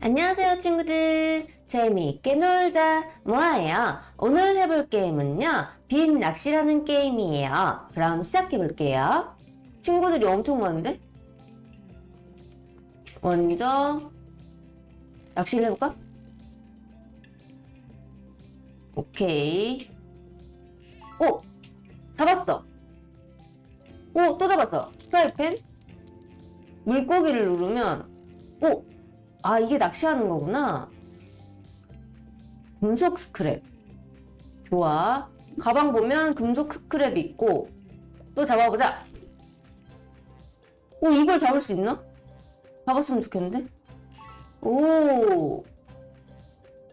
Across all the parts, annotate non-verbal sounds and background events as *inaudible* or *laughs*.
안녕하세요 친구들. 재미있게 놀자. 뭐예요? 오늘 해볼 게임은요 빈 낚시라는 게임이에요. 그럼 시작해 볼게요. 친구들이 엄청 많은데? 먼저 낚시를 해볼까? 오케이. 오! 잡았어. 오 또 잡았어. 프라이팬? 물고기를 누르면 오 아, 이게 낚시하는 거구나. 금속 스크랩. 좋아. 가방 보면 금속 스크랩이 있고, 또 잡아보자. 오, 이걸 잡을 수 있나? 잡았으면 좋겠는데? 오.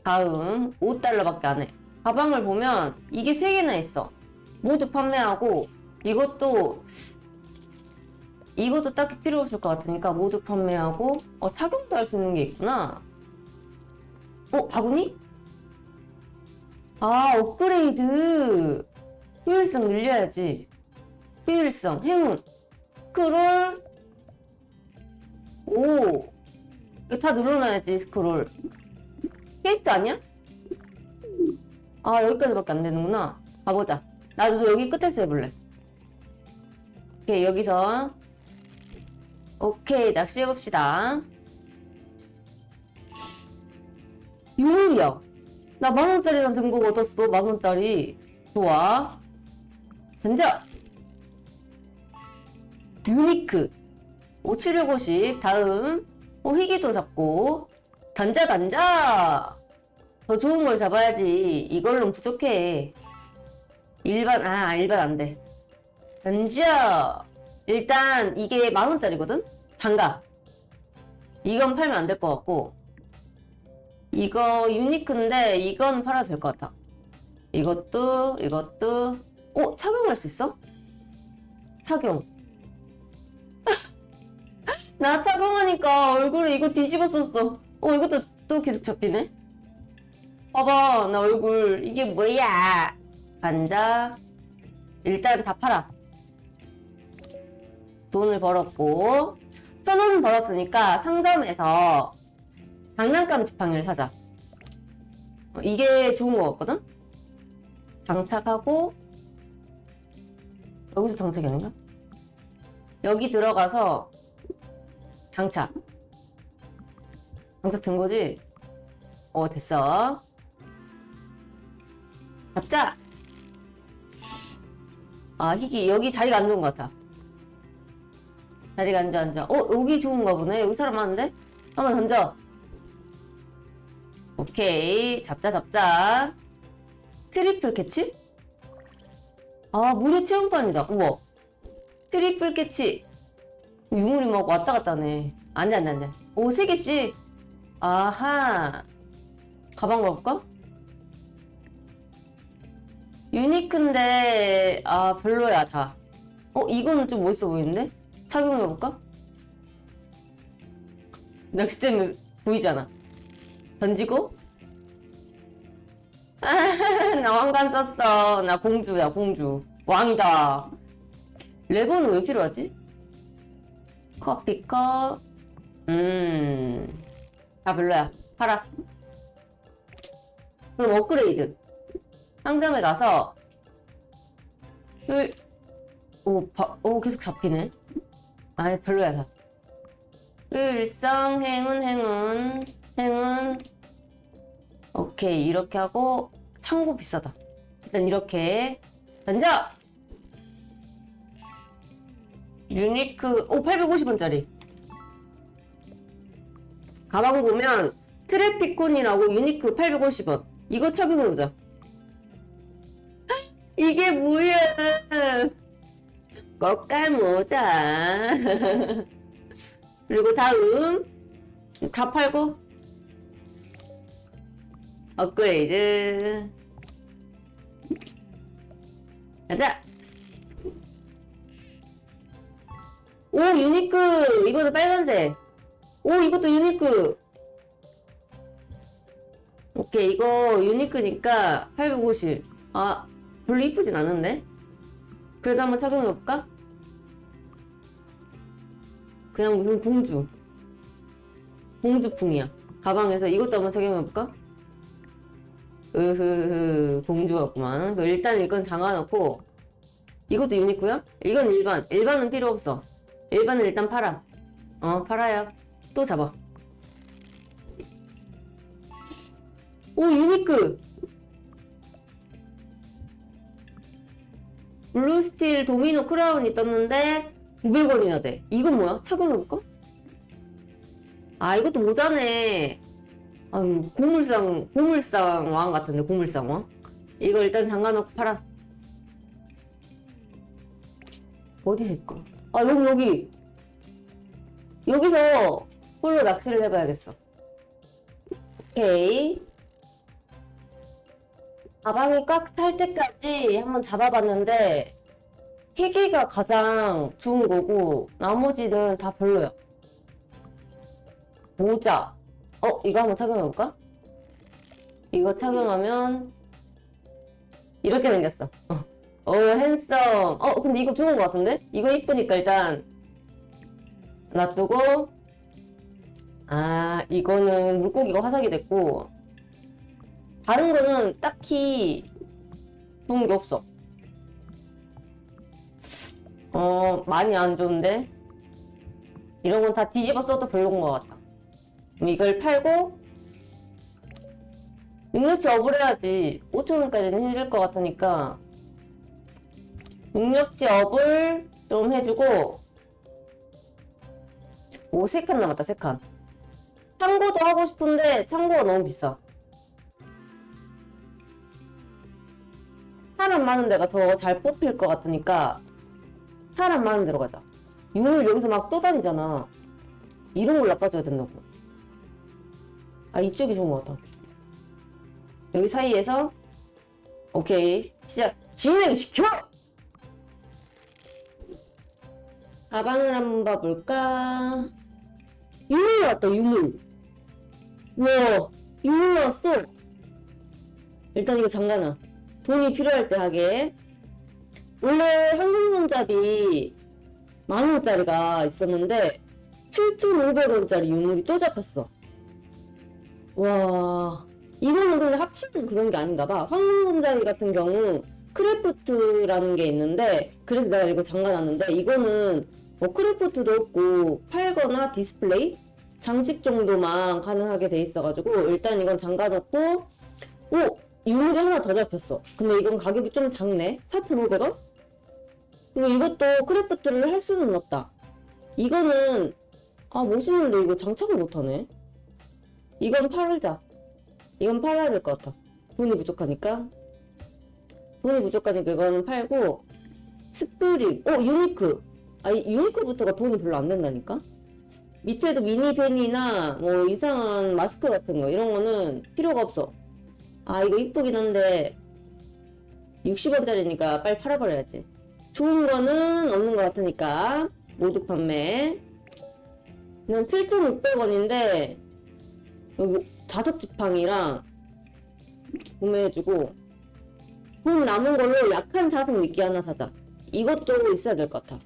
다음, 5달러밖에 안 해. 가방을 보면 이게 3개나 있어. 모두 판매하고, 이것도 이것도 딱히 필요 없을 것 같으니까 모두 판매하고 어 착용도 할 수 있는 게 있구나. 어 바구니? 아 업그레이드. 효율성 늘려야지. 효율성 행운. 스크롤. 오. 이거 다 눌러놔야지 스크롤. 케이스 아니야? 아 여기까지밖에 안 되는구나. 가보자. 나도 여기 끝에서 해볼래. 오케이 여기서 오케이 낚시해봅시다. 유물이야. 나 만원짜리랑 등급 얻었어 만원짜리. 좋아. 던져. 유니크. 5750 다음. 오 희귀도 잡고. 던져 던져. 더 좋은 걸 잡아야지. 이걸로 부족해. 일반 아 일반 안돼. 던져 일단 이게 만 원짜리거든? 장갑. 이건 팔면 안 될 것 같고. 이거 유니크인데 이건 팔아도 될 것 같아. 이것도 이것도 어 착용할 수 있어? 착용. *laughs* 나 착용하니까 얼굴에 이거 뒤집어 썼어. 어 이것도 또 계속 잡히네. 봐봐 나 얼굴 이게 뭐야? 간다. 일단 다 팔아. 돈을 벌었고 천 원을 벌었으니까 상점에서 장난감 지팡이를 사자. 어, 이게 좋은 거 같거든? 장착하고 여기서 장착이 아닌가? 여기 들어가서 장착. 장착 된 거지? 어 됐어. 잡자. 아 희귀 여기 자리가 안 좋은 것 같아. 자리가 앉아 앉아. 어 여기 좋은가 보네. 여기 사람 많은데? 한번 던져. 오케이. 잡자 잡자. 트리플 캐치? 아 무료 체험판이다. 우와. 트리플 캐치. 유물이 막 왔다 갔다 하네. 안돼 안돼 안돼. 오 세 개씩. 아하. 가방 가볼까? 유니크인데 아 별로야 다 어 이거는 좀 멋있어 보이는데 착용해볼까? 낚싯대면 보이잖아. 던지고. *laughs* 나 왕관 썼어. 나 공주야, 공주. 왕이다. 레버는 왜 필요하지? 커피컵. 음. 아, 별로야. 팔아. 그럼 업그레이드. 상점에 가서, 효 오, 바, 오, 계속 잡히네. 아니 별로야 다. 일성 행운 행운 행운 오케이 이렇게 하고 창고 비싸다. 일단 이렇게 던져. 유니크 오 850원짜리. 가방 보면 트래피콘이라고 유니크 850원. 이거 착용해보자. 이게 뭐야? 꽃갈 모자. *laughs* 그리고 다음 다 팔고 업그레이드. 가자. 오 유니크 이거도 빨간색. 오 이것도 유니크. 오케이 이거 유니크니까 850. 아 별로 이쁘진 않은데? 그래도 한번 착용해볼까? 그냥 무슨 공주. 공주풍이야. 가방에서 이것도 한번 착용해볼까? 으흐흐 공주 같구만 그 일단 이건 잠가놓고 이것도 유니크야? 이건 일반 일반은 필요 없어 일반은 일단 팔아 어 팔아요 또 잡아 오 유니크 블루스틸 도미노 크라운이 떴는데 900원이나 돼. 이건 뭐야? 착용해볼까? 아 이것도 모자네. 아유 고물상 고물상 왕 같은데 고물상 왕? 이거 일단 잠가놓고 팔아. 어디서 있까 아 여기 여기. 여기서 홀로 낚시를 해봐야겠어. 오케이 가방이 꽉 탈 때까지 한번 잡아봤는데 희귀가 가장 좋은 거고 나머지는 다 별로야. 모자. 어 이거 한번 착용해볼까? 이거 착용하면 이렇게 생겼어. 어, 어 핸섬. 어 근데 이거 좋은 거 같은데? 이거 이쁘니까 일단 놔두고. 아 이거는 물고기가 화석이 됐고 다른 거는 딱히 좋은 게 없어 어 많이 안 좋은데 이런 건 다 뒤집어 써도 별로인 것 같다 이걸 팔고 능력치 업을 해야지 5천원까지는 힘들 것 같으니까 능력치 업을 좀 해주고 오, 세칸 남았다, 세 칸. 창고도 하고 싶은데 창고가 너무 비싸. 사람 많은 데가 더 잘 뽑힐 것 같으니까 사람 많은 데로 가자. 유물 여기서 막또 다니잖아. 이런 걸 낚아줘야 된다고. 아 이쪽이 좋은 것 같아. 여기 사이에서 오케이 시작 진행시켜. 가방을 한번 봐볼까? 유물 나왔다 유물. 와 유물 나왔어. 일단 이거 잠가놔. 돈이 필요할 때 하게. 원래 항공손잡이 만원짜리가 있었는데 7,500원짜리 유물이 또 잡혔어. 와, 이거는 근데 합치는 그런 게 아닌가 봐. 황금손잡이 같은 경우 크래프트라는 게 있는데 그래서 내가 이거 잠가놨는데 이거는 뭐 크래프트도 없고 팔거나 디스플레이 장식 정도만 가능하게 돼 있어가지고 일단 이건 잠가놓고 오 유물이 하나 더 잡혔어. 근데 이건 가격이 좀 작네. 4,500원? 그리고 이것도 크래프트를 할 수는 없다. 이거는 아 멋있는데 이거 장착을 못하네. 이건 팔자. 이건 팔아야 될 것 같아. 돈이 부족하니까. 돈이 부족하니까 이거는 팔고 스프링. 어 유니크. 아 이- 유니크부터가 돈이 별로 안 된다니까. 밑에도 미니펜이나 뭐 이상한 마스크 같은 거 이런 거는 필요가 없어. 아 이거 이쁘긴 한데 60원짜리니까 빨리 팔아버려야지. 좋은 거는 없는 것 같으니까 모두 판매. 이건 7,600원인데 여기 자석 지팡이랑 구매해주고 돈 남은 걸로 약한 자석 미끼 하나 사자. 이것도 있어야 될 것 같아.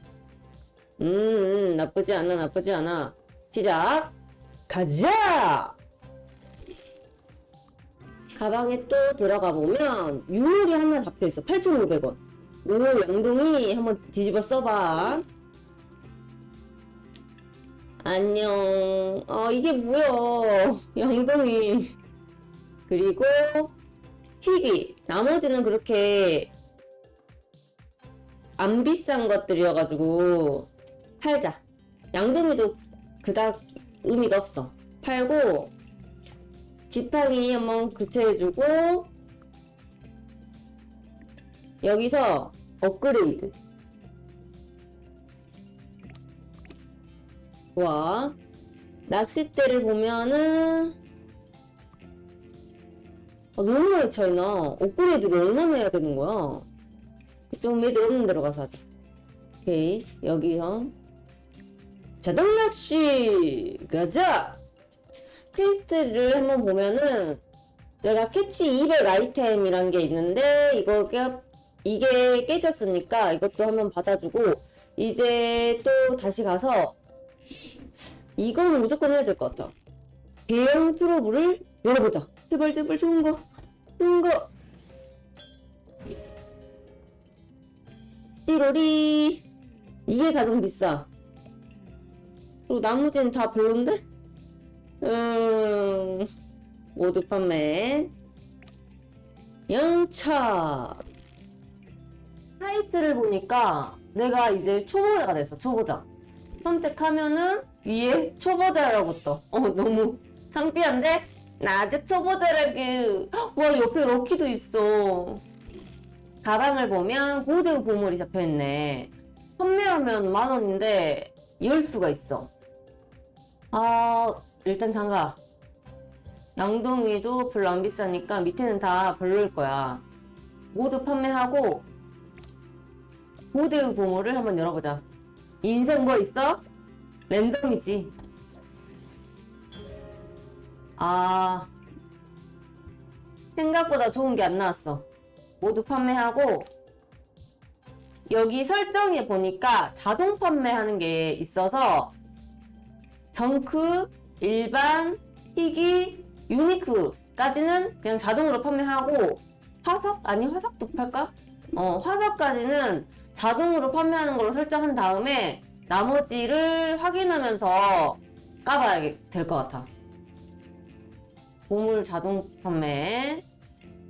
음, 음 나쁘지 않아 나쁘지 않아. 시작! 가자 가방에 또 들어가 보면 유물이 하나 잡혀 있어. 8,500원. 오, 양동이 한번 뒤집어 써봐. 안녕. 어, 이게 뭐야. *laughs* 양동이. 그리고 희귀. 나머지는 그렇게 안 비싼 것들이어가지고 팔자. 양동이도 그닥 의미가 없어. 팔고 지팡이 한번 교체해주고 여기서 업그레이드. 좋아 낚싯대를 보면은 아, 너무 많이 차이나. 업그레이드를 얼마나 해야 되는 거야? 좀 애들 없는 데로 가서 하자. 오케이. 여기서 자동 낚시 가자 퀘스트를 한번 보면은 내가 캐치 200 아이템이란 게 있는데 이거 깨, 이게 깨졌으니까 이것도 한번 받아주고 이제 또 다시 가서 이거는 무조건 해야 될 것 같아 대형 트러블을 열어보자. 제발 제발 좋은 거 좋은 거. 1월이 이게 가장 비싸. 그리고 나머지는 다 별론데? 음 모두 판매. 영차. 사이트를 보니까 내가 이제 초보자가 됐어 초보자. 선택하면은 위에 초보자라고 떠. 어 너무 창피한데? 나 아직 초보자라고. 와 옆에 럭키도 있어. 가방을 보면 고대 보물이 잡혀있네. 판매하면 만 원인데 이럴 수가 있어. 아 일단 장가. 양동이도 별로 안 비싸니까 밑에는 다 별로일 거야. 모두 판매하고 고대의 보물을 한번 열어보자. 인생 뭐 있어? 랜덤이지. 아 생각보다 좋은 게 안 나왔어. 모두 판매하고 여기 설정에 보니까 자동 판매하는 게 있어서 정크, 일반, 희귀, 유니크까지는 그냥 자동으로 판매하고 화석? 아니 화석도 팔까? 어 화석까지는 자동으로 판매하는 걸로 설정한 다음에 나머지를 확인하면서 까봐야 될 것 같아. 보물 자동 판매.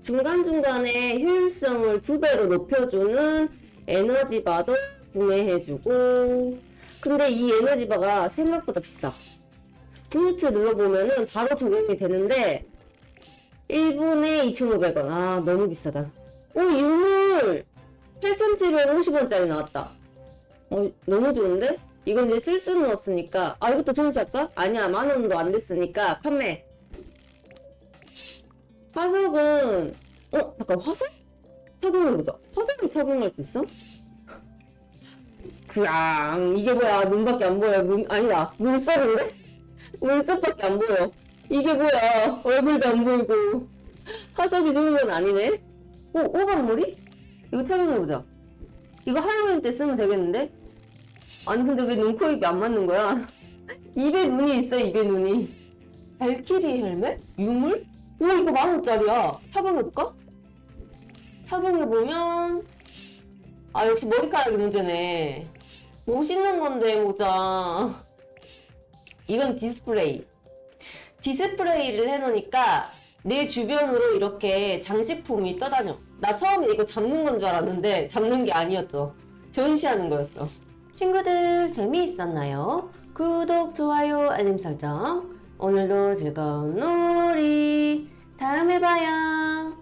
중간중간에 효율성을 두 배로 높여주는 에너지바도 구매해주고. 근데 이 에너지바가 생각보다 비싸. 부스트 눌러보면은 바로 적용이 되는데 1분에 2,500원. 아, 너무 비싸다. 오, 유물! 8,750원짜리 나왔다. 어, 너무 좋은데? 이건 이제 쓸 수는 없으니까. 아, 이것도 청소할까? 아니야, 만 원도 안 됐으니까 판매. 화석은, 어, 잠깐, 화석? 착용해보자. 화석을 착용할 수 있어? 그랑, 이게 뭐야, 눈밖에 안 보여. 눈, 아니다, 눈썹인데? 눈썹밖에 안 보여. 이게 뭐야, 얼굴도 안 보이고. 화석이 좋은 건 아니네? 오, 오방머리? 이거 착용해보자. 이거 할로윈 때 쓰면 되겠는데? 아니 근데 왜 눈, 코, 입이 안 맞는 거야? *laughs* 입에 눈이 있어 입에 눈이 발키리 헬멧? 유물? 오 이거 만원짜리야 착용해볼까? 착용해보면 아 역시 머리카락이 문제네 못 씻는 건데 모자 이건 디스플레이 디스플레이를 해놓으니까 내 주변으로 이렇게 장식품이 떠다녀. 나 처음에 이거 잡는 건 줄 알았는데 잡는 게 아니었어. 전시하는 거였어. 친구들 재미있었나요? 구독, 좋아요, 알림 설정. 오늘도 즐거운 놀이. 다음에 봐요.